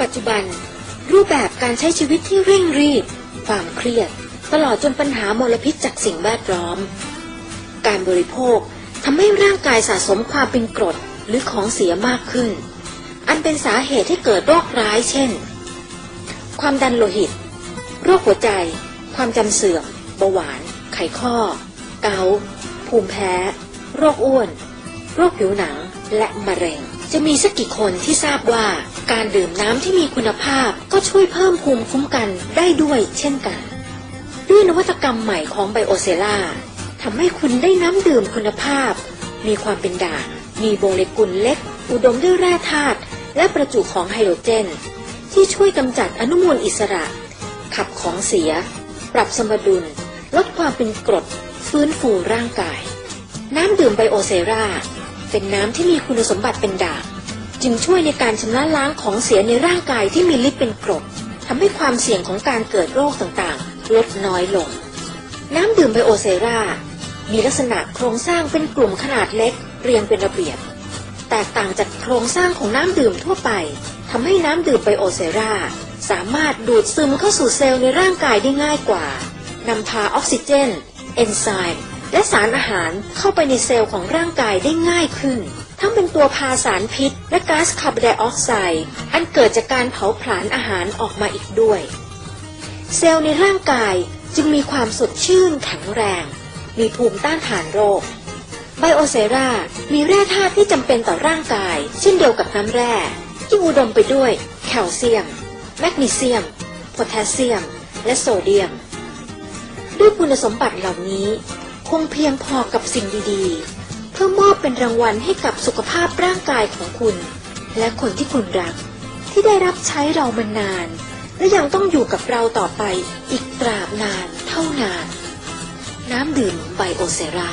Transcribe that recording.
ปัจจุบัน รูปแบบการใช้ชีวิตที่เร่งรีบ ความเครียด ตลอดจนปัญหามลพิษจากสิ่งแวดล้อม การบริโภคทำให้ร่างกายสะสมความเป็นกรดหรือของเสียมากขึ้น อันเป็นสาเหตุให้เกิดโรคร้ายเช่น ความดันโลหิต โรคหัวใจ ความจำเสื่อม เบาหวาน ไขข้อ เกาภูมิแพ้ โรคอ้วน โรคผิวหนัง และมะเร็ง จะมีสักกี่คนที่ทราบว่า การดื่มน้ำที่มีคุณภาพก็ช่วยเพิ่มภูมิคุ้มกันได้ด้วยเช่นกัน ด้วยนวัตกรรมใหม่ของไบโอเซล่าทำให้คุณได้น้ำดื่มคุณภาพ มีความเป็นด่างมีโมเลกุลเล็ก อุดมด้วยแร่ธาตุและประจุของไฮโดรเจน ที่ช่วยกำจัดอนุมูลอิสระ ขับของเสีย ปรับสมดุล ลดความเป็นกรด ฟื้นฟูร่างกาย น้ำดื่มไบโอเซราเป็นน้ำที่มีคุณสมบัติเป็นด่าง จึงช่วยในการชำระล้างของเสียในร่างกายที่มีฤทธิ์เป็นกรดทำให้ความเสี่ยงของการเกิดโรคต่างๆ ลดน้อยลง น้ำดื่มไบโอเซรา มีลักษณะโครงสร้างเป็นกลุ่มขนาดเล็ก เรียงเป็นระเบียบ แตกต่างจากโครงสร้างของน้ำดื่มทั่วไปทำให้น้ำดื่มไบโอเซรา สามารถดูดซึมเข้าสู่เซลล์ในร่างกายได้ง่ายกว่านำพาออกซิเจน เอนไซม์และสารอาหารเข้าไปในเซลล์ของร่างกายได้ง่ายขึ้น ทั้งเป็นตัวพาสารพิษ และก๊าซคาร์บอนไดออกไซด์อันเกิดจากการเผาผลาญอาหารออกมาอีกด้วย เซลล์ในร่างกายจึงมีความสดชื่นแข็งแรง มีภูมิต้านทานโรค ไบโอเซรามีแร่ธาตุที่จำเป็นต่อร่างกาย เช่นเดียวกับน้ำแร่ที่อุดมไปด้วยแคลเซียม แมกนีเซียม โพแทสเซียม และโซเดียม ด้วยคุณสมบัติเหล่านี้ คงเพียงพอกับสิ่งดีๆ พื่อมอบเป็นรางวัลให้กับสุขภาพร่างกายของคุณ และคนที่คุณรัก ที่ได้รับใช้เรามานาน และยังต้องอยู่กับเราต่อไปอีกตราบนานเท่านาน น้ำดื่มไบโอเซรา